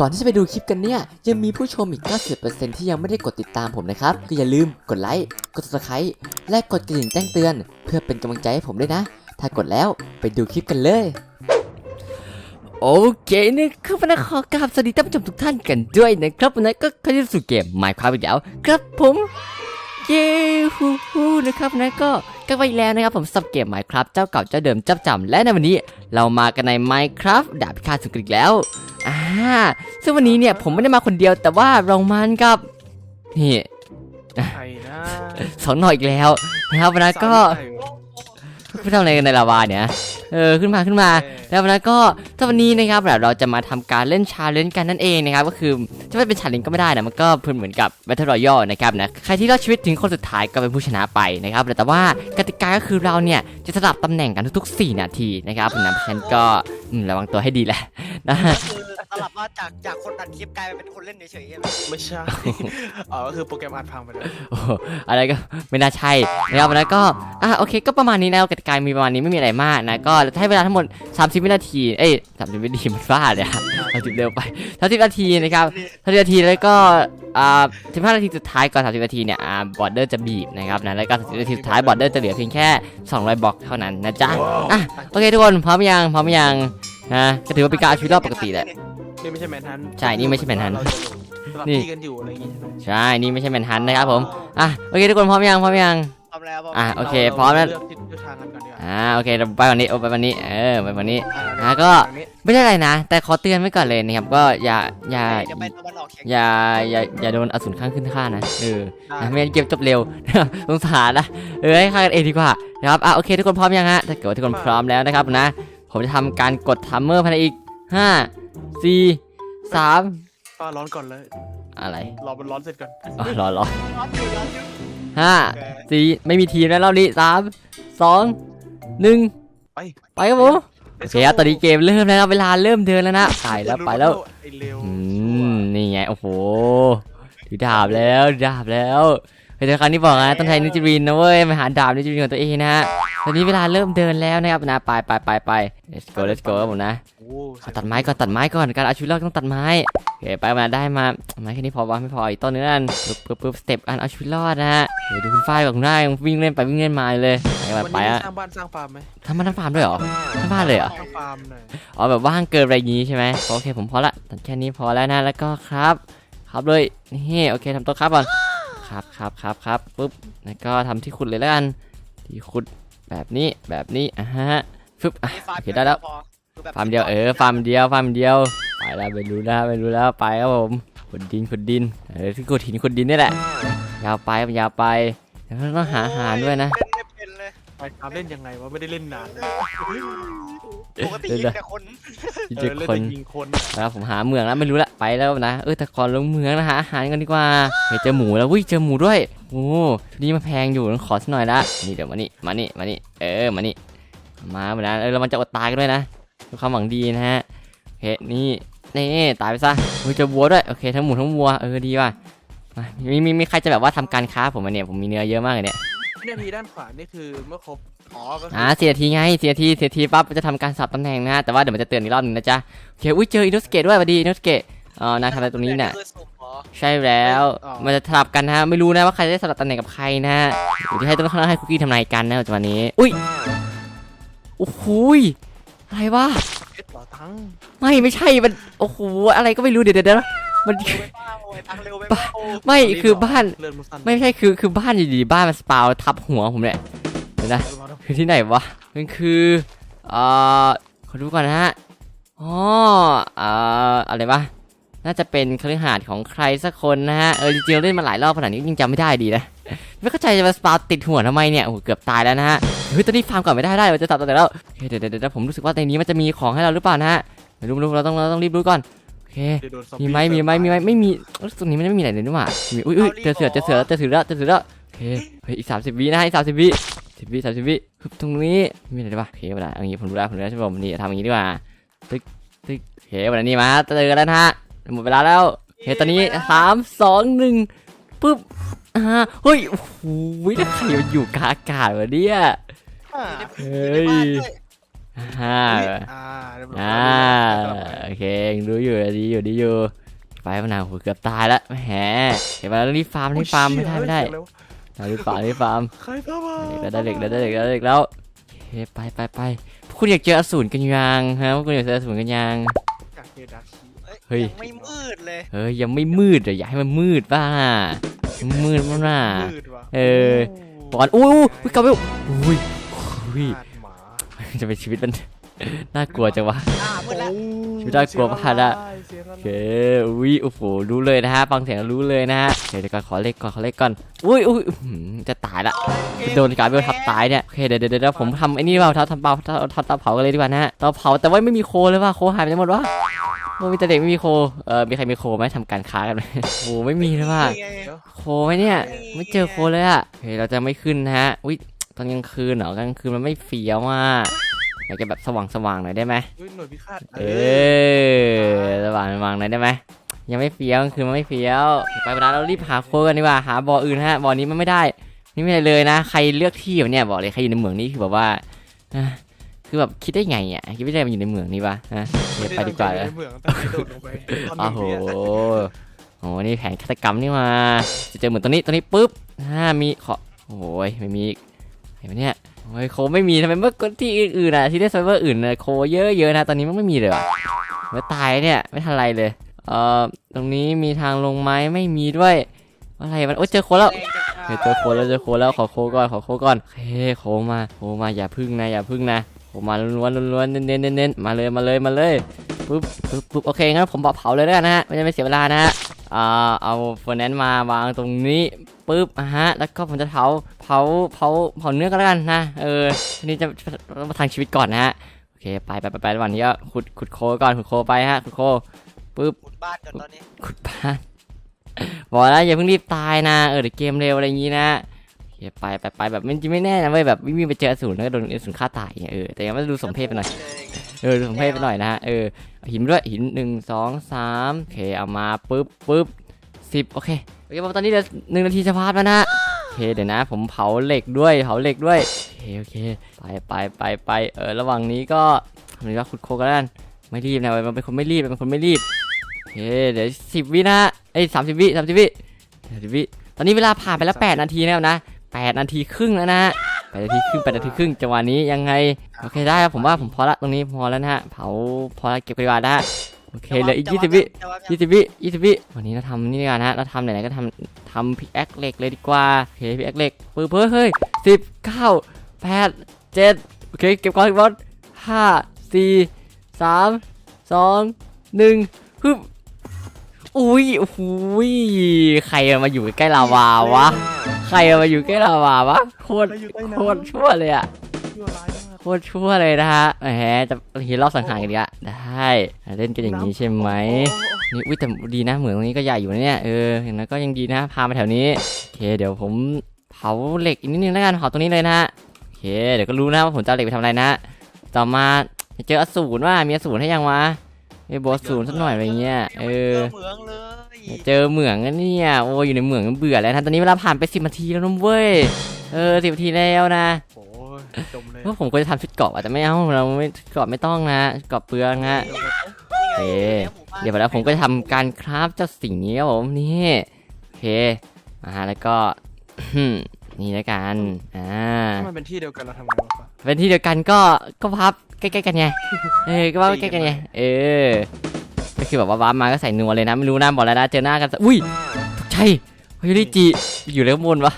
ก่อนที่จะไปดูคลิปกันเนี่ย ยังมีผู้ชมอีก 90%ที่ยังไม่ได้กดติดตามผมนะครับ ก็อย่าลืมกดไลค์ กด subscribe และกดกระดิ่งแจ้งเตือน เพื่อเป็นกำลังใจให้ผมด้วยนะ ถ้ากดแล้วไปดูคลิปกันเลย โอเคนะครับวันนี้ขอกราบสวัสดีท่านผู้ชมทุกท่านกันด้วยนะครับวันนี้ก็เข้าสู่เกม Minecraft อีกแล้วครับผม เย้ฮู้ฮู้นะครับนนี้ก็ กลับมาอีกแล้วนะครับผมสับเกม Minecraft เจ้าเก่าเจ้าเดิมเจ้าจำและในวันนี้เรามากันใน Minecraft ดาบพิฆาตสุดกันอีกแล้วอ่าซึ่งวันนี้เนี่ยผมไม่ได้มาคนเดียวแต่ว่าเรามันกับนี่ใครนะสองหน่อยอีกแล้วนะครับวันนั้นก็ใครวะ ไปทำอะไรกันในลาวาเนี่ย เออขึ้นมาขึ้นมา แล้ววันนั้นก็ถ้าวันนี้นะครับแบบเราจะมาทำการเล่นชาเลนจ์กันนั่นเองนะครับ ก็คือจะไม่เป็นชาเลนจ์ก็ไม่ได้นะมันก็เหมือนกับ Battle Royale นะครับนะใครที่รอดชีวิตถึงคนสุดท้ายก็เป็นผู้ชนะไปนะครับแต่ว่ากติกาก็คือเราเนี่ยจะสลับตำแหน่งกันทุกๆ 4 นาทีนะครับนะเพราะฉะนั้นก็อืมระวังตัวให้ดีแหละนะคือส ลับว่าจากจากคนอัดคลิปกลายมาเป็นคนเล่นเฉยๆใช่ไหมไม่ใช่ อ๋อก็คือโปรแกรมอัดพังไปแล้วโอ้โหอะไรก็ไม่น่าใช่นะครับแล้วก็อะโอเคก็ประมาณนี้นะกติกามีประมาณนี้ไม่มีอะไรมากนะก็ให้เวลาทั้งหมด 30 วินาทีเอ้ย30วินาทีมันบ้าเลยอะ30เร็วไป30นาทีนะครับ30นาทีแล้วก็อ่า15นาทีสุดท้ายก่อน30นาทีเนี่ยอ่าบอร์เดอร์จะบีบนะครับนะแล้วก็30นาทีสุดท้ายบอร์เดอร์จะเหลือเพียงแค่200บล็อกเท่านั้นนะจ๊ะอะโอเคทุกคนพร้อมยังพร้อมยังนะก็ถือว่าเป็นการเอาชีวิตรอดปกติแหละ นี่ไม่ใช่แมนฮันใช่นี่ไม่ใช่แมนฮันต์สลับนี่ที่กันอยู่อะไรอย่างงี้ใช่ไหมใช่นี่ไม่ใช่แมนฮันต์นะครับผมอะโอเคทุกคนพร้อมยังพร้อมยังทำแล้วพออะโอเคาพร้อมแล้ว เลือกทิศเลือกทางกันก่อนดีกว่าอ่าโอเคเราไปวันนี้โอ้ไปวันนี้เออไปวันนี้ อะก็ทางนี้ไม่ใช่อะไรนะ แต่ขอเตือนไว้ก่อนเลยนะครับก็อย่าอย่า จะไปตะวันออกเฉียงอย่าอย่าอย่าโดนอสูรข้างขึ้นฆ่านะเออนะไม่งั้นเกมจบเร็ว สงสารนะเออให้ฆ่ากันเองดีกว่านะครับอะโอเคทุกคนพร้อมยังฮะถ้าเกิดว่าทุกคนพร้อมแล้วนะครับนะผมจะทำการกดทัมเมอร์ภายในอีกห้า สี่สามป้าร้อนก่อนเลย อะไรรอมันร้อนเสร็จก่อนอ๋อรอรอร้อนอยู่ร้อนอยู่ห้าแกสี่ไม่มีทีมแล้วรอบนี้สามสองหนึ่งไปไปครับผมโอเคครับตอนนี้เกมเริ่มแล้วนะเวลาเริ่มเดินแล้วนะไปแล้วไปแล้วไอ้เร็วอืมนี่ไงโอ้โหถือดาบแล้วถือดาบแล้ว เฮ้ยแต่ครั้งนี้บอกนะต้องใช้นิจรินนะเว้ยมาหาดาบนิจรินของตัวเองนะฮะตอนนี้เวลาเริ่มเดินแล้วนะครับนะไปไปไปไป let's go let's go ครับผมนะโอ้ขอตัดไม้ก่อนตัดไม้ก่อนการเอาชีวิตรอดต้องตัดไม้โอเคไปมาได้มาไม้แค่นี้พอวะไม่พออีกต้นนึงนั่นปึ๊บปึ๊บปึ๊บสเต็ปอันเอาชีวิตรอดนะฮะเดี๋ยวดูคุณฝ้ายกับคุณหน้ายังวิ่งเล่นไปวิ่งเล่นมาเลยไปวันไปนี้อะสร้างบ้านสร้างฟาร์มไหมทำมาทำฟาร์มด้วยเหรอทำบ้านเลยเหรอสร้างฟาร์มหน่อยอ๋อแบบว่างเกินอะไรอย่างงี้ใช่ไหมโอเคผมพอละตัดแค่นี้พอแล้วนะแล้วก็ครับ ครับเลยนี่โอเคทำโต๊ะครับก่อน ครับครับครับครับปุ๊บแล้วก็ทำที่ขุดเลยแล้วกันที่ขุดแบบนี้แบบนี้อะฮะฟึบอะมีฟาร์มโอเคได้แล้วพอคือแบบฟาร์มเดียวเออฟาร์มเดียวฟาร์มเดียวไปแล้วไปรู้แล้วไปรู้แล้วไปครับผมขุดดินขุดดินเออที่ขุดหินขุดดินนี่แหละยาวไปยาวไปแล้วต้องหาอาหารด้วยนะเล่นไม่เป็นเลยไปทำเล่นยังไงวะไม่ได้เล่นนานปกติยิงแต่คนที่เอเจออเล่นคนแต่ยิงคนแล้วผมหาเมืองแล้วไม่รู้ละ ไปแล้วนะเออแต่ก่อนลงเมืองนะหาอาหารกันดีกว่าเฮ้ยเจอหมูแล้วอุ้ยเจอหมูด้วยโอ้ทีนี้มาแพงอยู่ต้องขอสักหน่อยละนี่เดี๋ยวมานี่มานี่มานี่เออมานี่มาเหมือนนั้นเออเรามันจะอดตายกันด้วยนะด้วยความหวังดีนะฮะโอเคนี่นี่ตายไปซะอุ้ยเจอวัวด้วยโอเคทั้งหมูทั้งวัวเออดีว่ะมามีมีมีใครจะแบบว่าทำการค้าผมมาเนี่ยผมมีเนื้อเยอะมากเลยเนี่ยวินาทีด้านขวานี่คือเมื่อครบอ๋อก็คืออ่าเสียทีไงเสียทีเสียทีปั๊บจะทำการสับตำแหน่งนะแต่ว่าเดี๋ยวมันจะเตือนอีกรอบหนึงนะจ๊ะโอเคอุ้ยเจออินโนสเกตด้วยสวัสดีอินโนสเกต อ๋อนายทำอะไรตรงนี้เนี่ยคือสุ่มเหรอ ใช่แล้วมันจะสลับกันนะฮะ ไม่รู้นะว่าใครจะได้สลับตำแหน่งกับใครนะฮะเดี๋ยวที่ให้ต้องให้คุกกี้ทำนายกันนะปัจจุบันนี้ อุ้ยโอ้โหยอะไรวะ เอ็ดเหรอทั้งไม่ไม่ใช่ มัน โอ้โห อะไรก็ไม่รู้ เดี๋ยวเดี๋ยวเดี๋ยวมัน เร็วไปป้าโอ้ยตังเร็วไปป้าโอ้ยไม่คือบ้าน เลื่อนมุสันไม่ใช่ คือ คือบ้านอยู่ดีๆบ้านมันสปาวทับหัวผมเนี่ยเดี๋ยวนะคือที่ไหนวะ มันคือเอ่อขอดูก่อนนะฮะ อ๋อเอ่ออะไรวะ น่าจะเป็นคฤหาสน์ของใครสักคนนะฮะ เออจริงๆเราเล่นมาหลายรอบขนาดนี้ยังจำไม่ได้ดีนะ ไม่เข้าใจจะมาสปาวติดหัวทำไมเนี่ย โอ้โหเกือบตายแล้วนะฮะ เฮ้ยตอนนี้ฟาร์มก่อนไม่ได้ได้เราจะตัดตัวแต่แล้วโอเคเดี๋ยวเดี๋ยวเดี๋ยวผมรู้สึกว่าในนี้มันจะมีของให้เราหรือเปล่านะฮะไม่รู้ไม่รู้เราต้องเราต้องรีบรู้ก่อน โอเคเดี๋ยวโดนซอมีบี้ไหมมีไหมมีไหมไม่มีเอ้ยตรงนี้มันไม่มีอะไรเลยนี่หว่ามีอุ้ยอุ้ยเจอเสือเจอเสือแล้วเจอเสือแล้วเจอเสือแล้วโอเค เฮ้ยอีกสามสิบวินะอีกสามสิบวิสิบวิสามสิบวิฮึบตรงนี้มีอะไรได้ปะโอเคเวลาอย่างงี้ผมรู้แล้วผมรู้แล้วใช่ไหมผมนี่ทำอย่างงี้ดีกว่าตึ๊กตึ๊กโอเคเวลานี้มาเจอกันแล้วนะฮะ หมดเวลาแล้วโอเคตอนนี้สามสองหนึ่งปุ๊บอ่าเฮ้ยโอ้โหแล้วใครมันอยู่กลางอากาศวะเนี่ยอ่าเฮ้ยในบ้านด้วยอ่าอ่าเรียบร้อยอ่าโอเคยังรู้อยู่ดีอยู่ดีอยู่ไปมะนาวโหเกือบตายแล้วแหมเห็นไหมรีบฟาร์มรีบฟาร์มไม่ได้ไม่ได้เสียงแล้วเรารีบฟาร์มรีบฟาร์มใครทำอะได้เหล็กแล้วได้เหล็กแล้วได้เหล็กแล้วโอเคไปไปไปพวกคุณอยากเจออสูรกันยังฮะพวกคุณอยากเจออสูรกันยังอยากเจอดาร์คี เฮ้ยยังไม่มืดเลย เฮ้ยยังไม่มืดเลยอยากให้มันมืดบ้างน่ะมืดบ้างน่ะมืดว่ะเออบอลอู้หูกลับไปอุ้ยอุ้ยขาดหมาจะเป็นชีวิตมันน่ากลัวจังวะอ่ามืดแล้วชีวิตน่ากลัวมากอะเสียงโออะไรเคอุ้ยโอ้โหรู้เลยนะฮะฟังเสียงแล้วรู้เลยนะฮะเดี๋ยวเดี๋ยวก่อนขอเลขก่อนขอเลขก่อนอุ้ยอุ้ยอื้อหือจะตายละโดนการเบลทับตายเนี่ยโอเคเดี๋ยวเดี๋ยวเดี๋ยวผมทำไอ้นี่เปล่าทำทำเปล่าทำทำเตาเผากันเลยดีกว่านะฮะเตาเผาแต่ว่าไม่มีโคเลยว่ะโคหายไปไหนหมดวะ โอ้มีแต่เด็กไม่มีโค เออมีใครมีโคไหมทำการค้ากันไหมโอ้ไม่มีเลยว่ะนี่ไงโคไหมเนี่ยไม่เจอโคเลยอะโอเคเราจะไม่ขึ้นนะฮะอุ้ยตอนกลางคืนเหรอกลางคืนมันไม่เฟี้ยวอะอยากจะแบบสว่างสว่างๆหน่อยได้ไหมเฮ้ยหน่วยพิฆาตเออสว่างสว่างๆหน่อยได้ไหมยังไม่เฟี้ยวกลางคืนมันไม่เฟี้ยว ไปเวลาเรารีบหาโคกันดีกว่าหาบ่ออื่นฮะบ่อนี้มันไม่ได้ นี่ไม่ได้เลยนะ ใครเลือกที่แบบเนี่ยบอกเลยใครอยู่ในเหมืองนี่คือแบบว่าอะ คือแบบคิดได้ไงอะคิดไม่ได้มันอยู่ในเหมืองนี่ปะฮะเดี๋ยวไปดีกว่าเลเลยยเหมืองแต่ไปโดดลงไปตอนหโอ้นึ่งโหเนี่ยโอ้โหนี่แผนฆาตกรรมนี่มาจะเจอเหมือนตรงนี้ตรงนี้ปุ๊บอ่ามีขอโอ้ยไม่มีอีกเห็นไหมเนี่ยโอ้ยโคไม่มีทำไมเมื่อก่อนที่อื่นๆอะที่ได้เซิร์ฟเวอร์อื่นน่ะโคเยอะๆนะตอนนี้มันไม่มีเลยว่ะไม่ตายเนี่ยไม่ทันไรเลยเอ่อตรงนี้มีทางลงไหมไม่มีด้วยอะไรมันโอ้ยเจอโคแล้ว เฮ้ยเจอโคแล้วเจอโคแล้วขอโคก่อนขอโคก่อนเฮ้ยโคมาโคมาอย่าพึ่งนะอย่าพึ่งนะ โคมาล้วนๆล้วนๆเน้นๆเน้นๆมาเลยมาเลยมาเลยปุ๊บปุ๊บปุ๊บโอเคงั้นผมบอกเผาเลยแล้วกันนะฮะไม่จะไม่เสียเวลานะฮะอ่าเอาเฟอร์แนนซ์มาวางตรงนี้ปุ๊บอะฮะแล้วก็ผมจะเผาเผาเผาเผาเนื้อกันแล้วกันนะเออทีนี้จะมาทางชีวิตก่อนนะฮะโอเคไปไปไปไประหว่างนี้ก็ขุดขุดโคก่อนขุดโคไปฮะขุดโคปุ๊บขุดบ้านก่อนตอนนี้ขุดบ้านบอกแล้วอย่าเพิ่งรีบตายนะเออเดี๋ยวเกมเร็วอะไรอย่างงี้นะโอเค ไปไปไปแบบมันจริงไม่แน่นะเว้ยแบบวิ่งไปเจออสูรแล้วก็โดนอสูรฆ่าตายอย่างเงี้ยเออแต่ยังไม่ดูสมเพศไปหน่อยเออดูสมเพศไปหน่อยนะฮะเออหินด้วยหินหนึ่งสองสามโอเคเอามาปุ๊บปุ๊บสิบโอเคโอเคตอนนี้เหลือหนึ่งนาทีจะพาดแล้วนะโอเคเดี๋ยวนะ ผมเผาเหล็กด้วยเผาเหล็กด้วยโอเคโอเคไปไปไปไปเออระหว่างนี้ก็ทำนี้ว่าขุดโคกันแล้วไม่รีบนะเว้ยมันเป็นคนไม่รีบเป็นคนไม่รีบโอเคเดี๋ยวสิบวินะเอ้ยสามสิบวิสามสิบวิสามสิบวิตอนนี้เวลาผ่านไปแล้วแปดนาทีแล้วนะ แปดนาทีครึ่งแล้วนะแปดนาทีครึ่งแปดนาทีครึ่งจังหวะนี้ยังไงโอเคได้ครับผมว่าผมพอละตรงนี้พอแล้วนะฮะเผาพอละเก็บไปดีกว่านะฮะโอเคเหลืออีกยี่สิบวิจะวางยี่สิบวิยี่สิบวิวันนี้เราทำนี่ดีกว่านะฮะเราทำไหนๆก็ทำทำพิกแอคเหล็กเลยดีกว่าโอเคพิกแอคเหล็กปื้อเพ้อเฮ้ยสิบเก้าแปดเจ็ดโอเคเก็บก่อนเก็บก่อนห้าสี่สามสองหนึ่งฮึบ อุ้ยโอ้โหยใครเอามาอยู่ใกล้ลาวาวะ ใครเอามาอยู่ใกล้ลาวาวะโคตรเราอยู่ใต้น้ำโคตรชั่วเลยอะชั่วร้ายมากโคตรชั่วเลยนะฮะแหมจะฮีรอบสังหารกันดีอะได้เล่นกันอย่างนี้ใช่ไหมนี่อุ้ยแต่ดีนะเหมืองตรงนี้ก็ใหญ่อยู่นะเนี่ยเอออย่างนั้นก็ยังดีนะพามาแถวนี้โอเคเดี๋ยวผมเผาเหล็กอีกนิดนึงแล้วกันเผาตรงนี้เลยนะฮะโอเคเดี๋ยวก็รู้นะว่าผมจะเอาเหล็กไปทำอะไรนะ ต่อมาเจออสูรว่ามีอสูรให้ยังวะ ไอ้บอสสูรสักหน่อยอะไรเงี้ย เออเหมืองเลยเจอเหมืองอะเนี่ย โอ้ยอยู่ในเหมืองเบื่อแล้วนะตอนนี้เวลาผ่านไปสิบนาทีแล้วนะเว้ย เออสิบนาทีแล้วนะโอ้ยจมเลยเพราะผมก็จะทำชุดเกราะอะแต่ไม่เอาเราไม่ชุดเกราะไม่ต้องนะชุดเกราะเปลืองฮะ เอ๊ะเดี๋ยวแล้วผมก็จะทำการคราฟเจ้าสิ่งนี้ครับผมนี่โอเคอ่าแล้วก็ นี่แล้วกัน อ่า ถ้ามันเป็นที่เดียวกันเราทำไงวะฟ้า เป็นที่เดียวกันก็ก็พับใกล้ๆกันไงเออก็พับใกล้ๆกันไงเออก็คือแบบว่าว้าร์ปมาก็ใส่นัวเลยนะไม่รู้นะบอกแล้วนะเจอหน้ากันซะอุ้ยตกใจเฮ้ยลิจิอยู่แล้วบนวะ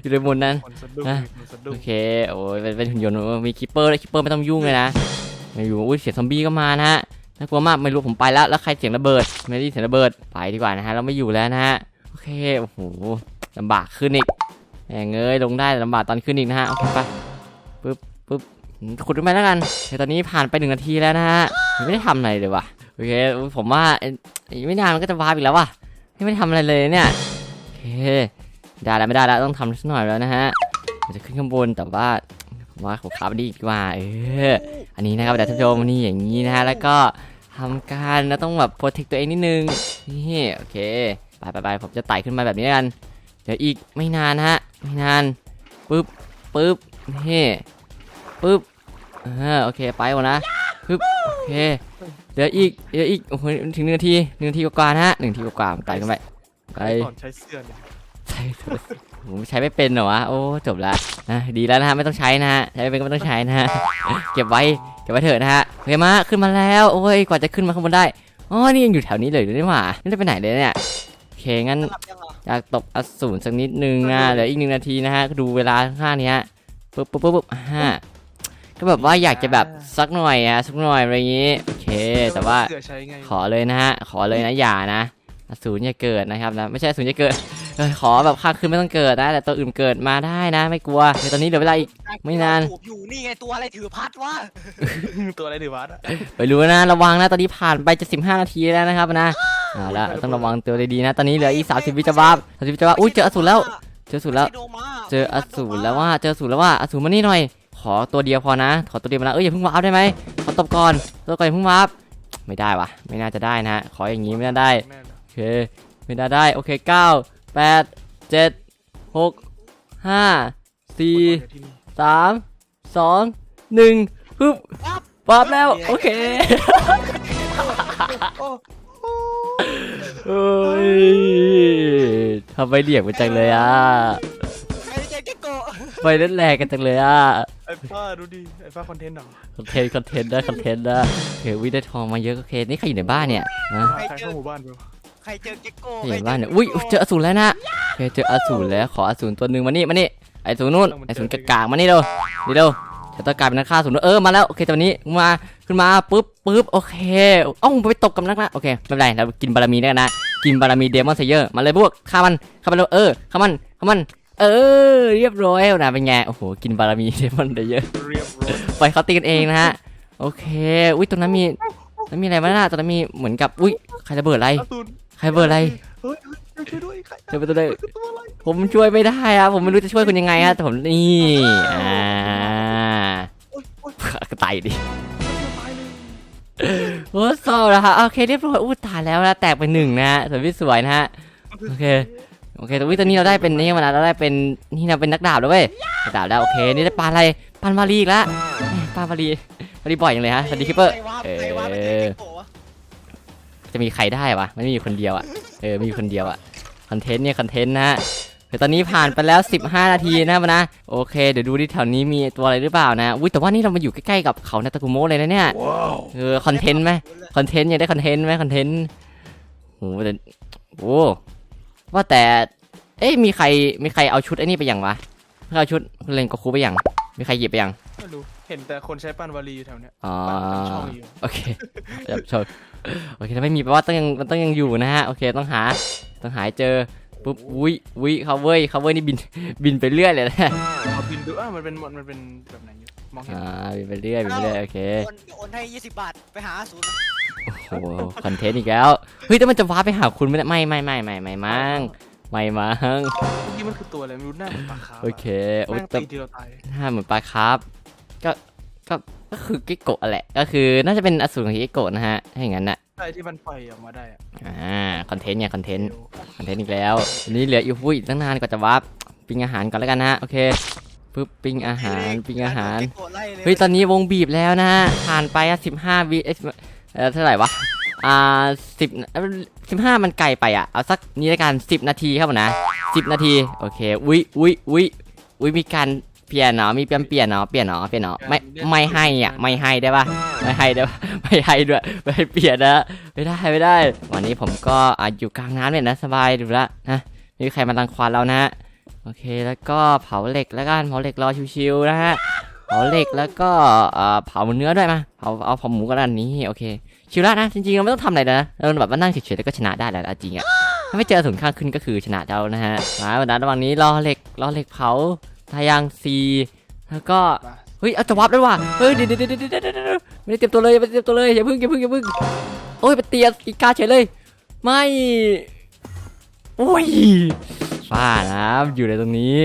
อยู่เลยบนนั้นคนสะดุ้งอะคนสะดุ้โองเคโอ้ยเป็นเป็นหุ่นยนต์เออมีคิปเปอร์ด้วยคิปเปอร์ไม่ต้องยุ่งเลยนะไม่อยู่อุ้ยเสียงซอมบี้ก็มานะฮะน่ากลัวมากไม่รู้ผมไปแล้วแล้วใครเสียงระเบิดไม่ได้ยินเสียงระเบิดไปดีกว่านะฮะเราไม่อยู่แล้วนะฮะโอเคโอ้โหลำบากขึ้นอีกแหงเอ้ยลงได้แต่ลำบากตอนขึ้นอีกนะฮะโอเคไป ปึ๊บปึ๊บขุดขึ้นไปแล้วกันโอเคตอนนี้ผ่านไปหนึ่งนาทีแล้วนะฮะไม่ได้ทำอะไรเลยว่ะโอเค ผมว่าอีกไม่นานมันก็จะวาร์ปอีกแล้วว่ะไม่ได้ทำอะไรเลยเนี่ยโอเคได้แล้วไม่ได้แล้วต้องทำสักหน่อยแล้วนะฮะมันจะขึ้นข้างบนแต่ว่าผมว่าผมขับดีกว่าเอออันนี้นะครับเดี๋ยวท่านผู้ชมนี่อย่างนี้นะฮะแล้วก็ทำการแล้วต้องแบบโปรเทคตัวเองนิดนึงนี่โอเคไปไปไปผมจะไต่ขึ้นมาแบบนี้แล้วกัน เดี๋ยวอีกไม่นานฮะไม่นานปึ๊บปึ๊บ นี่ปึ๊บอ่าโอเคไปก่อนนะฮึบโอเคเหลืออีกเหลืออีกโอ้โหถึงหนึ่งนาทีหนึ่งนาทีกว่าๆนะฮะหนึ่งนาทีกว่าๆไปกันไปไปก่อนใช้เสื้อเนี่ยใช้ผมใช้ไม่เป็นเหรอวะโอ้จบละนะดีแล้วนะฮะไม่ต้องใช้นะฮะใช้ไม่เป็นก็ไม่ต้องใช้นะฮะเก็บไว้เก็บไว้เถอะนะฮะโอเคมาขึ้นมาแล้วโอ้ยกว่าจะขึ้นมาข้างบนได้อ๋อนี่ยังอยู่แถวนี้เลยนี่หว่าไม่ได้ไปไหนเลยเนี่ยโอเคงั้นสลับยังเหรออยากตบอสูรสักนิดนึงอะเหลืออีกหนึ่งนาทีนะฮะก็ดูเวลาข้างๆเนี้ยปุ๊บ ปุ๊บปุ๊บปุ๊บอ่าก็แบบว่าอยากจะแบบสักหน่อยอะสักหน่อยอะไรอย่างงี้โอเค แต่ว่าเสื้อใช้ไงขอเลยนะฮะ ขอเลยนะอย่านะอสูรอย่าเกิดนะครับนะไม่ใช่อสูรอย่าเกิดเออขอแบบข้างขึ้นไม่ต้องเกิดนะแต่ตัวอื่นเกิดมาได้นะ ไม่กลัวเดี๋ยวตอนนี้เหลือเวลาอีก ไม่นานถูกอยู่นี่ไงตัวอะไรถือพัดวะ ตัวอะไรดีวะไปรู้นะระวังนะตอนนี้ผ่านไปจะ15นาทีแล้วนะครับนะเอาละต้องระวังตัวดีๆนะ ตอนนี้เหลืออีก30วิจวาบ30วิจวาบอุ้ยเจออสูรแล้ว เจออสูรแล้วไม่ใช่โดมาเจออสูรแล้วว่าเจออสูรแล้วว่าอสูรมานี่หน่อย ขอตัวเดียวพอนะ ขอตัวเดียวมานะเอ้ยอย่าเพิ่งวาร์ปได้ไหมขอตบก่อนตัวก่อนอย่าเพิ่งวาร์ปไม่ได้วะไม่น่าจะได้นะฮะขออย่างนี้ไม่น่าได้แน่เลยโอเคไม่น่าได้โอเคเก้าแปดเจ็ดหกห้าสี่กดออกจากที่นี่สามสองหนึ่งปึ๊บวาร์ปแล้วโอเคโอ้เอ้ย ทำไมเรียกไปจังเลยอะใครเจ๊เจ๊โกะไปเล่นแรงกันจังเลยอะไอ้ฟ้าดูดิไอ้ฟ้าคอนเทนต์เหรอคอนเทนต์คอนเทนต์นะคอนเทนต์นะเฮ้ยวิได้ทองมาเยอะโอเคนี่ใครอยู่ในบ้านเนี่ยนะใครเข้าหมู่บ้านไปวะใครเจอเจ๊โกะใครอยู่ในบ้านเนี่ยอุ้ยเจออสูรแล้วนะโอเคเจออสูรแล้วขออสูรตัวหนึ่งมานี่มานี่ไอ้สูรนู่นไอ้สูรกากๆมานี่เร็วนี่เร็วจะต้องกลายเป็นนักฆ่าสูรเออมาแล้วโอเคตัวนี้มาขึ้นมาปุ๊บปุ๊บโอเคเอ้าไปตกกับนักนะโอเคไม่เป็นไรเรากินบารมีได้นะ กินบารมีเดมอนเซเยอร์มาเลยพวกฆ่ามันฆ่ามันเร็วเออฆ่ามันฆ่ามัน เออ เรียบร้อยแล้วนะเป็นไงโอ้โหกินบารมีเดมอนเดเยอร์เรียบร้อยปล่อยเขาตีกันเองนะฮะโอเคอุ้ยตรงนั้นมีตรงนั้นมีอะไรบ้างนะตรงนั้นมีเหมือนกับอุ้ยใครระเบิดอะไรอสูรใครระเบิดอะไรเฮ้ยเฮ้ยช่วยด้วยใครเดี๋ยวไปตัวเลยคือตัวอะไรผมช่วยไม่ได้อะผมไม่รู้จะช่วยคุณยังไงฮะแต่ผมนี่อ่าโอ๊ยโอ๊ยก็ตายดิตายเลยโอ้เศร้าแล้วฮะโอเคเรียบร้อยอู้ตาย แล้วนะแตกไปหนึ่งนะฮะสวยพี่สวยนะฮะโอเคโอเคแต่วิตอนนี้เราได้เป็นนี่มาแล้วเราได้เป็นนี่เราเป็นนักดาบแล้วเว้ยนักดาบแล้วโอเคนี่ได้ปลาอะไรปลามารีอีกแล้วแหม่ปลามารีมารีบ่อยอย่างเลยฮะสวัสดีคิปเปอร์ใครวะใครวะไปเจอเจ๊โกะวะจะมีใครได้วะไม่มีอยู่คนเดียวอะเออไม่มีอยู่คนเดียวอะคอนเทนต์เนี่ยคอนเทนต์นะฮะ เดี๋ยวตอนนี้ผ่านไปแล้ว 15 นาทีนะครับนะโอเค เดี๋ยวดูที่แถวนี้มีตัวอะไรหรือเปล่านะอุ้ยแต่ว่านี่เรามาอยู่ใกล้ๆกับเขานาตาคุโมะเลยนะเนี่ยว้าวเออคอนเทนต์ไหมคอนเทนต์อยากได้คอนเทนต์ไหมคอนเทนต์โหแต่โอ้ว่าแต่ เอ้ยมีใครมีใครเอาชุดไอ้นี่ไปยังวะใครเอาชุดเลนโกคูไปยังมีใครหยิบไปยังไม่รู้เห็นแต่คนใช้ปั้นวาลีอยู่แถวเนี้ยอ๋อปั้นเป็นช่องอยู่โอเคจับชนโอเคถ้าไม่มีแปลว่าต้องยังมันต้องยังอยู่นะฮะโอเคต้องหาต้องหาให้เจอ ปุ๊บอุ้ยอุ้ยเขาเว้ยเขาเว้ยนี่บินบินไปเรื่อยเลยนะเอาบินดูอะมันเป็นมันเป็นแบบไหนอยู่มองเห็นอ่าบินไปเรื่อยบินไปเรื่อยโอเคโอนโอนให้20บาทไปหาศูนย์โอ้โหคอนเทนต์อีกแล้วเฮ้ยแต่มันจะว้าร์ปไปหาคุณไหมเนี่ยไม่ไม่ไม่ไม่ไม่มั้งไม่มั้งเมื่อกี้มันคือตัวอะไรไม่รู้หน้าเหมือนปลาคาร์ฟโอเคโอ้แม่ยงแต่ตีทีเราตายหน้าเหมือนปลาคาร์ฟก็ก็ก็คือกิโกะแหละก็คือน่าจะเป็นอสูรของกิโกะนะฮะถ้าอย่างนั้นน่ะใช่ที่มันปล่อยออกมาได้อะอ่าคอนเทนต์เนี่ยคอนเทนต์คอนเทนต์อีกแล้วอันนี้เหลืออีกอุ้ยอีกตั้งนานกว่าจะวับปิ้งอาหารก่อนแล้วกันนะฮะโอเคปึ๊บปิ้งอาหารปิ้งอาหารเจ๊โกะไล่เลยเฮ้ยตอนนี้วงบีบแล้วนะฮะผ่านไปอะสิบห้าวิเอ๊ะเอ่อเท่าไหร่วะอ่าสิบสิบห้ามันไกลไปอะเอาสักนี้ละกันสิบนาทีครับผมนะสิบนาทีโอเคอุ้ยอุ้ยอุ้ยอุ้ยมีการ เปลี่ยนเนาะมีเปลี่ยนเปลี่ยนเนาะเปลี่ยนเนาะเปลี่ยนเนาะไม่ไม่ให้อะไม่ให้ได้ปะไม่ให้ได้ปะไม่ให้ด้วยไม่ให้เปลี่ยนนะไม่ได้ไม่ได้ วันนี้ผมก็อะอยู่กลางน้ำเนี่ยนะสบายดูละนะไม่มีใครมารังควานเรานะฮะโอเคแล้วก็เผาเหล็กแล้วกันเผาเหล็กรอชิวๆนะฮะเผาเหล็กแล้วก็เอ่อเผาเนื้อด้วยมาเผาเอาเผาหมูกันอันนี้โอเคชิวละนะจริงๆเราไม่ต้องทำอะไรเลยนะเราแบบว่านั่งเฉยๆแล้วก็ชนะได้แล้วเอาจริงอะถ้าไม่เจอศูนย์ข้างขึ้นก็คือชนะเรานะฮะมาวันนั้นระหว่างนี้รอเหล็กรอเหล็กเผา ทายังซีแล้วก็มาเฮ้ยเอาจะวับแล้วว่ะเฮ้ยเดี๋ยวเดี๋ยวเดี๋ยวเดี๋ยวเดี๋ยวเดี๋ยวไม่ได้เตรียมตัวเลยไม่ได้เตรียมตัวเลยอย่าเพิ่งอย่าเพิ่งอย่าเพิ่งโอ้ยไปเตียอีกาเฉยเลย ไม่โอ้ยฟ้านะอยู่ในตรงนี้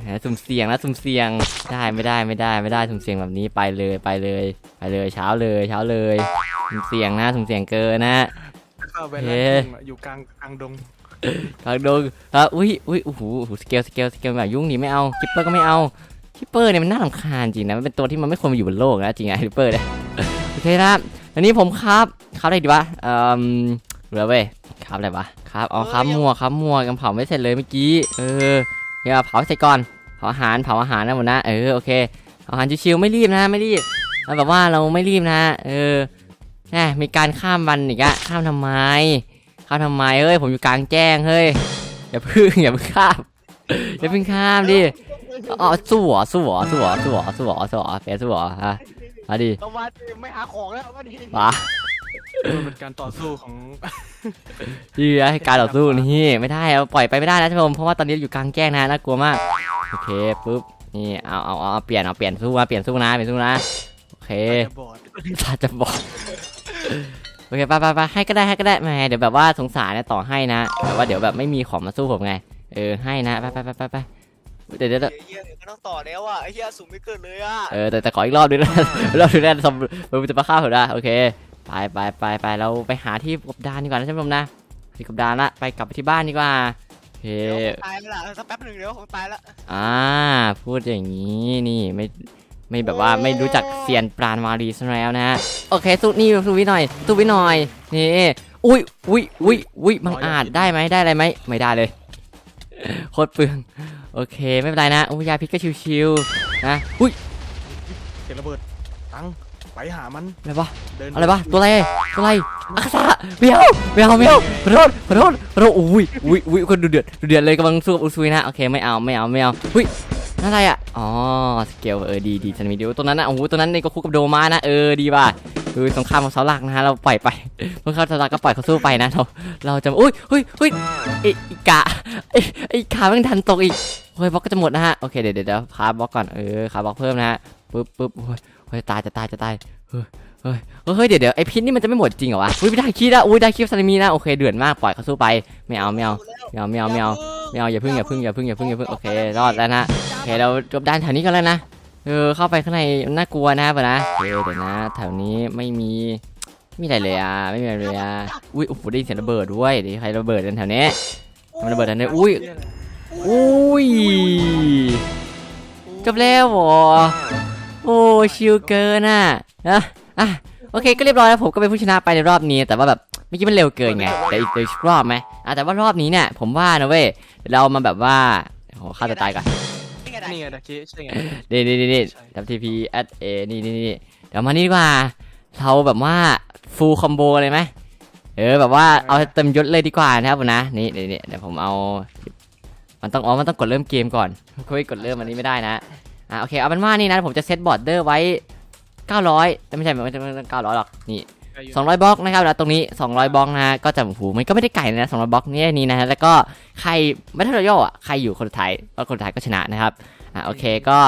แหมสุ่มเสี่ยงนะสุ่มเสี่ยงได้ไม่ได้ไม่ได้ไม่ได้สุ่มเสี่ยงแบบนี้ไปเลยไปเลยไปเลยเช้าเลยเช้าเลยสุ่มเสี่ยงนะสุ่มเสี่ยงเกินนะเข้าไปเฮ้แล้วทุ่งอะอยู่กลางกลางดง ทางดงอะอุ้ยอุ้ยโอ้โหโอ้โหสเกลสเกลสเกลแบบยุ่งนี่ไม่เอาคิปเปอร์ก็ไม่เอาคิปเปอร์เนี่ยมันน่ารำคาญจริงนะมันเป็นตัวที่มันไม่ควรมาอยู่บนโลกนะจริงไงคิปเปอร์เนี่ยโอเคนะครับอันนี้ผมครับครับอะไรดีวะเอ่อเหลือเว้ยครับอะไรวะครับเอาครับมัวครับมัวกันเผาไม่เสร็จเลยเมื่อกี้เออเดี๋ยวเผาให้เสร็จก่อนเผาอาหารเผาอาหารนะหมดนะเออโอเคเผาอาหารชิวๆไม่รีบนะไม่รีบเอาแบบว่าเราไม่รีบนะ เออแหมมีการข้ามวันอีกอะข้ามทำไมข้ามทำไมเฮ้ย ผมอยู่กลางแจ้งเฮ้ย อย่าพึ่งอย่าเพึ่งข้าม อย่าเพึ่งข้ามดิอ๋อสู้เหรอสู้เหรอสู้เหรอสู้เหรอสู้เหรอสู้เหรอเฟซสู้เหรอฮะมาดิเอามาดิไม่หาของแล้วมาดิมามันเป็นการต่อสู้ของนี่ให้การต่อสู้นี่ไม่ได้เอาปล่อยไปไม่ได้นะท่านผู้ชมเพราะว่าตอนนี้อยู่กลางแจ้งนะน่ากลัวมากโอเคปุ๊บนี่เอาเอาเอาเอาเปลี่ยนเอาเปลี่ยนสู้นะเปลี่ยนสู้นะเปลี่ยนสู้นะโอเคจะบอดตาจะบอกโอ เคไปไปไปให้ก็ได้ให้ก็ได้แหมเดี๋ยวแบบว่าสงสารนะต่อให้นะแต่ว่าเดี๋ยวแบบไม่มีของมาสู้ผมไง เออให้นะไปไปไปไปไปเดี๋ยวเดี๋ยวเดี๋ยวเฮียก็ต้องต่อแล้วอะไอ้เฮียสูงไม่เกินเลยอะเออแต่แต่ขออีกรอบนึงนะรอบนึงนะสมมันจะมาฆ่าผมนะโอเคไปไปไปไปเราไปหาที่กบดานดีกว่านะท่านผู้ชมนะที่กบดานละไปกลับไปที่บ้านดีกว่าโอเคเดี๋ยวคงตายแล้วล่ะสักแป๊บหนึ่งเดี๋ยวคงตายแล้วอ่าพูดอย่างนี้นี่ไม่ ไม่แบบว่าไม่รู้จักเซียนปราณวารีซะแล้วนะฮะโอเคสู้นี่สู้วิหน่อยสู้วิหน่อยนี่อุ้ยอุ้ยอุ้ยอุ้ยบังอาจได้ไหมได้อะไรไหมไม่ได้เลยโคตรเปลืองโอเคไม่เป็นไรนะอุ้ยยาพิษก็ชิวๆนะอุ้ยเสียงระเบิดตังไปหามันอะไรวะเดินอะไรวะตัวอะไรตัวอะไรอาคาซาเมียวเมียวเมียวขอโทษขอโทษขอโทษอุ้ยอุ้ยอุ้ยคนดูเดือดดูเดือดเลยกำลังสู้กับอุซุยนะโอเคไม่เอาไม่เอาไม่เอาอุ้ย นั่นอะไรอะ อ๋อ สเกลเออดีดีฉันมีดีตัวนั้นนะโอ้โหตัวนั้นในก็คู่กับโดมานะ เออดีว่ะคือสงครามของเสาหลักนะฮะเราปล่อยไปเมื่อเขาเสาหลักก็ปล่อยเขาสู้ไปนะเราเราจะอุ้ยอุ้ยอุ้ยไอ้กะไอ้ไอ้ขามันทันตกอีกเฮ้ยบล็อกก็จะหมดนะฮะโอเคเดี๋ยวเดี๋ยวเดี๋ยวคาบล็อกก่อนเออขาบล็อกเพิ่มนะฮะปึ๊บปึ๊บโอ้ยตายจะตายจะตายเฮ้ย เฮ้ยเฮ้ยเดี๋ยวเดี๋ยวไอพิษนี่มันจะไม่หมดจริงเหรอวะอุ้ยได้คิดอะอุ้ยได้คิดซาลิมีนะโอเคเดือดมากปล่อยเขาสู้ไปไม่เอาไม่เอาไม่เอาไม่เอาไม่เอาไม่เอาอย่าพึ่งอย่าพึ่งอย่าพึ่งอย่าพึ่งอย่าพึ่งโอเครอดแล้วนะโอเคเราจบด้านแถวนี้กันแล้วนะเออเข้าไปข้างในน่ากลัวนะปะนะโอเคเดี๋ยวนะ แถวนี้ไม่มีไม่มีอะไรเลยอะไม่มีอะไรเลยอะอุ้ยโอ้โหได้ยินเสียงระเบิดด้วยเดี๋ยวใครระเบิดกันแถวนี้มันระเบิดทันทีอุ้ยอุ้ยจบแล้วหรอโอ้ชิลเกินอะนะ อะโอเคก็เรียบร้อยแล้วผมก็เป็นผู้ชนะไปในรอบนี้ แต่ว่าแบบเมื่อกี้มันเร็วเกินไงแต่อีกเดี๋ยวอีกรอบไหมอะแต่ว่ารอบนี้เนี่ยผมว่านะเว้ยเดี๋ยวเรามาแบบว่าโอ้ฆ่าตัวตายก่อนนี่ไงได้นี่ไงตะกี้ใช่ไงเดี๋ยวนี่นี่นี่ใช่ WTP at a นี่นี่นี่เดี๋ยวมานี่ดีกว่าเราแบบว่าฟูลคอมโบเลยไหมเออแบบว่าเอาเต็มยศเลยดีกว่านะครับผมนะนี่นี่นี่เดี๋ยวผมเอา มันต้องอ๋อมันต้องกดเริ่มเกมก่อนคุยกดเริ่มอันนี้ไม่ได้นะอะโอเคเอาเป็นว่านี่นะผมจะเซตบอร์ดเดอร์ไว้ 900แต่ไม่ใช่ไม่ใช่ไม่ใช่900หรอกนี่ใกล้อยู่200บล็อกนะครับแล้วตรงนี้ 200บล็อกนะฮะก็จะโอ้โหมันก็ไม่ได้ไก่นะ200บล็อกนี่นี่นะฮะแล้วก็ใครไม่ทัลโยอะใครอยู่คนสุดท้ายก็คนสุดท้ายก็ชนะนะครับอะโอเคก็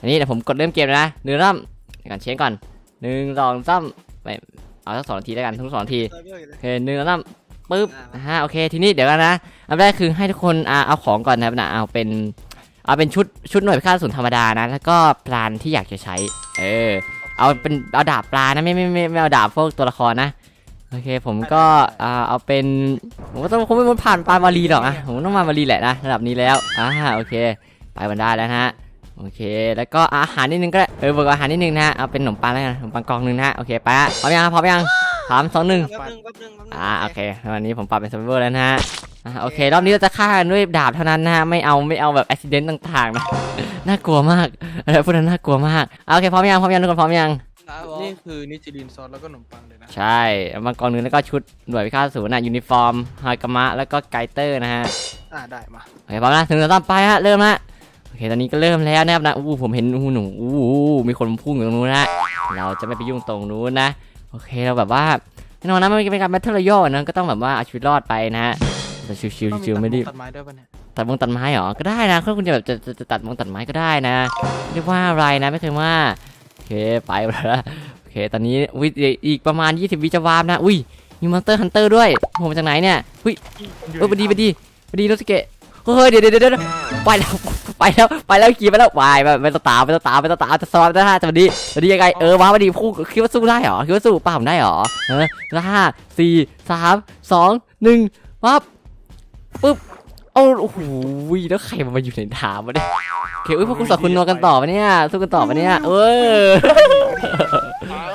อันนี้เดี๋ยวผมกดเริ่มเกมนะหนึ่งเริ่มเดี๋ยวก่อนเช็คก่อนหนึ่งสองสามไม่เอาสักสองนาทีแล้วกันทุกสองนาทีเออไม่เอาอยู่เลยโอเคหนึ่งเริ่มปึ๊บอ่าฮะโอเคทีนี้เดี๋ยวกันนะอันแรกคือให้ทุกคนอ่าเอาของก่อนนะครับนะเอาเป็นเอาเป็นชุดชุดหน่วยพิฆาตอสูรธรรมดานะแล้วก็ปลานที่อยากจะใช้เออ เอาเป็นเอาดาบปลานะไม่ไม่ไม่ไม่เอาดาบพวกตัวละครนะโอเคผมก็อ่าเอาเป็นผมก็ต้องคงไม่พ้นผ่านปลาวารีหรอกอะผมต้องมาวารีแหละนะระดับนี้แล้วอ่าโอเค ไปมันได้แล้วนะฮะโอเค แล้วก็อาหารนิดนึงก็ได้เออเบิกอาหารนิดนึงนะฮะเอาเป็นขนมปังแล้วกันขนมปังกองนึงนะฮะโอเคไปฮะพร้อมยังพร้อมยังสามสองหนึ่งแป๊บนึงแป๊บนึงแป๊บนึงอ่าโอเควันนี้ผมปรับเป็นซัมเวอร์แล้วนะฮะ อ่าโอเค รอบนี้เราจะฆ่ากันด้วยดาบเท่านั้นนะฮะไม่เอาไม่เอาแบบอุบิเหตุต่างๆนะ น่ากลัวมากอะไรพวกนั้นน่ากลัวมากอ่าโอเคพร้อมยังพร้อมยังทุกคนพร้อมยังนี่คือนิจิรินซอสแล้วก็ขนมปังเลยนะใช่มังกรหนึ่งแล้วก็ชุดหน่วยพิฆาตอสูรน่ะยูนิฟอร์มฮากามะแล้วก็ไกเตอร์นะฮะ อ่าได้มาโอเคพร้อมนะถึงจะต้องไปฮะเริ่มละโอเคตอนนี้ก็เริ่มแล้วนะครับนะอู้ผมเห็นอู้หนูอู้มีคนพุ่งอยู่ตรงนู้นนะเราจะไม่ไปยุ่งตรงนู้นนะ โอเคเราแบบว่าแน่นอนนะมันเป็นการแบทเทิลรอยัลนะก็ต้องแบบว่าเอาชีวิตรอดไปนะฮะ แต่ชิวๆชิวๆไม่รีบ ตัดไม้ด้วยปะเนี่ยตัดมงตัดไม้เหรอ ก็ได้นะถ้าคุณจะแบบจะจะจะตัดมงตัดไม้ก็ได้นะเรียกว่าอะไรนะไม่เคยว่าโอเคไปแล้วโอเคตอนนี้วิอีกประมาณ 20 วิจะวาร์ปนะ อุ้ยมีมอนสเตอร์ฮันเตอร์ด้วยโผล่มาจากไหนเนี่ยอุ้ยเออพอดีพอดีพอดีโนสเกะเฮ้ยเดี๋ยวเดี๋ยวเดี๋ยวเดี๋ยวไปแล้วไปแล้วไปแล้วขี่ไปแล้ววายไปไม่ต้องตามไม่ต้องตามไม่ต้องตามจะซ้อมนะฮะจะพอดีพอดียังไงเออว้าพอดีพูดคิดว่าสู้ได้เหรอคิดว่าสู้ป่าผมได้เหรอเออห้าสี่สามสองหนึ่งวับ ปุ๊บเอาโอ้โหแล้วใครมันมาอยู่ในถามวะเนี่ยโอเคอุ้ยพวกคุณสองคุณนอนกันต่อปะเนี่ยสู้กันต่อปะเนี่ยเออ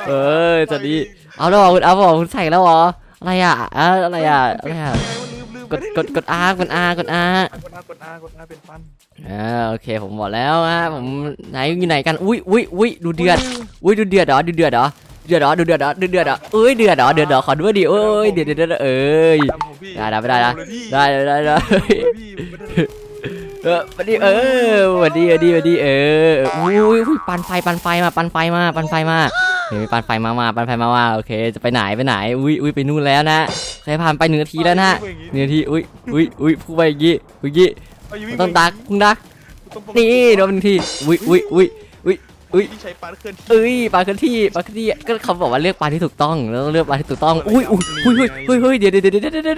เออสวัสดีเอาแล้วเหรอคุณเอาบอกคุณใส่แล้วเหรออะไรอะอะอะไรอะอะไรอะกดกดกด R กด R กด R กดอากดอากดอาเป็นฟันอ่าโอเคผมบอกแล้วฮะผมไหนอยู่ไหนกันอุ้ยอุ้ยอุ้ยดูเดือดอุ้ยดูเดือดเหรอดูเดือดเหรอ เดือดเหรอดูเดือดเหรอดูเดือดเหรอเอ้ยเดือดเหรอเดือดเหรอขอด้วยดิเอ้ยเดือดเดือดเดือดเอ้ยตามผมพี่ได้ได้ไม่ได้นะเลยพี่ได้ได้ได้ได้พี่เออวันดีเออวันดีวันดีวันดีเอออุ้ยอุ้ยอุ้ยปันไฟปันไฟมาปันไฟมาปันไฟมาเฮ้ยปันไฟมามาปันไฟมามาโอเคจะไปไหนไปไหนอุ้ยอุ้ยไปนู่นแล้วนะใครผ่านไปหนึ่งนาทีแล้วนะหนึ่งนาทีอุ้ยอุ้ยอุ้ยพูดไปอย่างงี้อุ้ยงี้ต้องดักต้องดักนี่โดนหนึ่งทีอุ้ยอุ้ยอุ้ย อุ้ย ที่ใช้ปาร์เคลื่อนที่เอ้ยปลาเคลื่อนที่ปลาเคลื่อนที่ก็เขาบอกว่าเลือกปลาที่ถูกต้องแล้วต้องเลือกปลาที่ถูกต้องอุ้ยอุ้ยอุ้ยอุ้ยอุ้ยอุ้ยเดี๋ยวเดี๋ยวเดี๋ยวเดี๋ยวเดี๋ย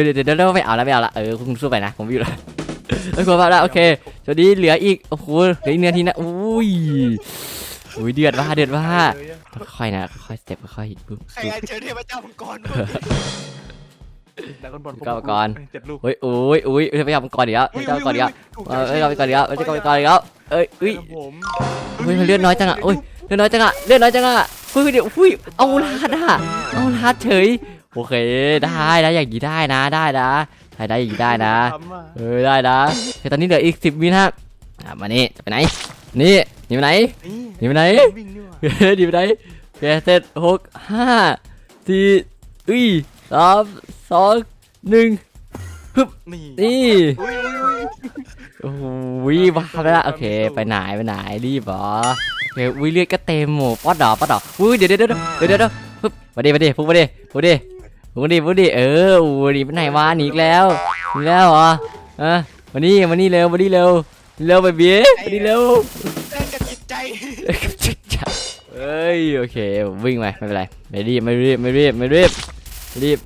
วเดี๋ยวเดี๋ยวเดี๋ยวเดี๋ยวไม่เอาละไม่เอาละเออคุณสู้ไปนะผมอยู่ละเอ้ยคุณมาแล้วโอเคสวัสดีเหลืออีกโอ้โหเหลืออีกเนื้อทีนะอุ้ยอุ้ยเดือดว่าเดือดว่าค่อยๆนะค่อยๆสเต็ปค่อยๆปุ๊บ ใครปุ๊บอัญเชิญเทพเจ้ามังกรดักบอลก้าวก่อน เจ็ดลูกเฮ้ยโอ้ยอุ้ยเฮ้ยไปเอาก่อนเดี๋ยวไปเอาก่อนเดี๋ยวเออเอ้ยเอาไปก่อนเดี๋ยวเอ้ยเอาไปก่อนเดี๋ยว เอ้ยอุ้ยผมเฮ้ยมันเลือดน้อยจังอะอุ้ยเลือดน้อยจังอะเลือดน้อยจังอะเฮ้ยเดี๋ยวอุ้ยเอาลาดอะเอาลาดเฉยโอเคได้ได้อย่างนี้ได้นะได้นะได้ได้อย่างนี้ได้นะ ทำอะเออได้นะโอเคตอนนี้เหลืออีกสิบวินะครับอะมานี่จะไปไหน นี่หนีไปไหนหนีไปไหน วิ่งนี่หว่า เฮ้ยหนีไปไหนโอเคเสร็จหกห้าสี่อุ้ยสามสองหนึ่งนี่นี่ อุ้ยอุ้ยอุ้ย โอ้โหว้าไปละโอเค ไปไหนไปไหนรีบเหรอโอเคอุ้ยเลือดก็เต็มหมดป๊อดดอกป๊อดดอกอุ้ยเดี๋ยวเดี๋ยวเดี๋ยวเดี๋ยวเดี๋ยวปึ๊บมาดิมาดิพุ่งมาดิพุ่งดิพุ่งดิพุ่งดิเออโอ้ยหนีไปไหนวะหนีอีกแล้วหนีแล้วเหรอเออมานี่มานี่เร็วมานี่เร็วเร็วไปเบี้ยมานี่เร็วเล่นกับจิตใจเอ้ยโอเควิ่งไปไม่เป็นไรไม่รีบไม่รีบไม่รีบไม่รีบไม่รีบ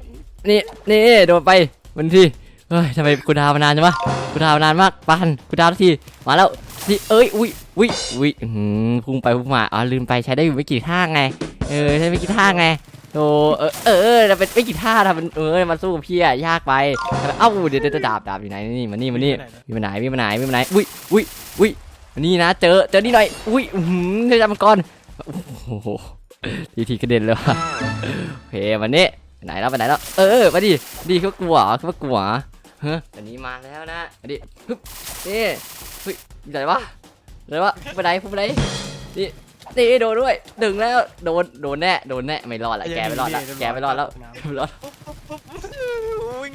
นี่นี่โดนไปมันทีเฮ้ยทำไมกูดาวมานานจังวะ กูดาวนานมากปันกูดาวทีมาแล้วนี่เอ้ยอุ้ยอุ้ยอุ้ยอื้อหือพุ่งไปพุ่งมาอ๋อลืมไปใช้ได้อยู่ไม่กี่ท่าไงเออใช้ไม่กี่ท่าไงโอ้เออเออเป็นไม่กี่ท่าทำมันเออมาสู้กับพี่อะยากไปเอ้าเดี๋ยวเดี๋ยวเดี๋ยวดาบดาบอยู่ไหนนี่มานี่มานี่มีมาไหนมีมาไหนมีมาไหนอุ้ยอุ้ยอุ้ยนี่นะเจอเจอนี่หน่อยอุ้ยอือหือเจอจำมังกรโอ้โหทีทีกระเด็นเลยว่ะโอเควันนี้ไปไหนแล้วไปไหนแล้วเออมาดิดีเขากลัวเขากลัว ฮ้ยอันนี้มาแล้วนะมาดิฮึบนี่เฮ้ยอยู่ไหนวะไหนวะไปไหนไปไหนนี่นี่โดนด้วยดึงแล้วโดนโดนแน่โดนแน่ไม่รอดละแกไม่รอดละแกไม่รอดแล้วไม่รอดวิ่ง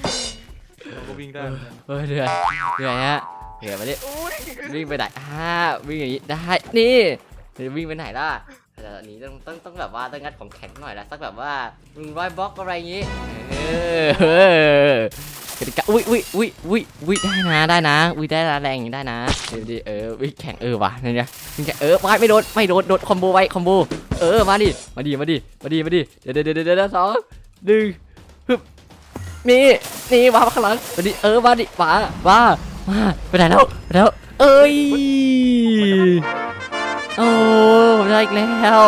เราก็วิ่งได้เหมือนกันเฮ้ยเหนื่อยเหนื่อยฮะเหนื่อยมาดิอุ้ยวิ่งไปไหนอ่าวิ่งอย่างนี้ได้นี่จะวิ่งไปไหนล่ะ แต่อันนี้ต้องต้องต้องแบบว่าต้องงัดของแข็งหน่อยละสักแบบว่าหนึ่งร้อยบล็อกอะไรอย่างงี้เออเออกติกาอุ้ยอุ้ยอุ้ยอุ้ยอุ้ยได้นะได้นะอุ้ยได้นะแรงอย่างนี้ได้นะเดี๋ยวดิเออวิ่งแข่งเออว่ะนี่เนี่ยวิ่งแข่งเออไม่ไม่โดนไม่โดนโดนคอมโบไว้คอมโบเออมาดิมาดิมาดิมาดิมาดิเดี๋ยวเดี๋ยวเดี๋ยวเดี๋ยวสองหนึ่งฮึบนี่นี่มาข้างหลังมาดิเออมาดิมามามาไปไหนแล้วไปไหนแล้วเอ้ย โอ้ผมได้อีกแล้ว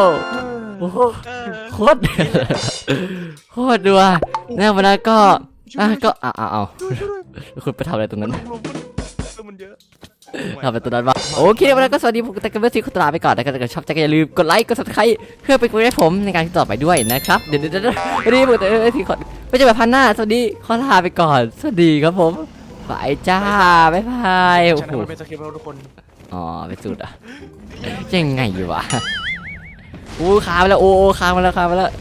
โอ้โหเออโคตรโคตรดัวแล้ววันนั้นก็อะก็อ้าวอ้าวอ้าวคุณไปทำอะไรตรงนั้นลมลมมันเยอะทำอะไรตรงนั้นวะโอเควันนั้นก็สวัสดีผมแต่กันเมื่อทีคุณตลาไปก่อนนะครับถ้าเกิดชอบใจก็อย่าลืมกดไลค์กด subscribe เพื่อเป็นกำลังใจให้ผมในการที่ต่อไปด้วยนะครับเดี๋ยวเดี๋ยวเดี๋ยวเดี๋ยววันนี้ผมแต่เมื่อทีขอไม่ใช่แบบพันหน้าสวัสดีขอลาไปก่อน สวัสดีครับผมบายจ้าบ๊ายบายโอ้ชนะโหมันเป็นสคริปต์เราทุกคน อ๋อไปสุดอะยังไงอยู่วะอู้ค้างไปแล้วโอโอ้ค้างไปแล้วค้างไปแล้ว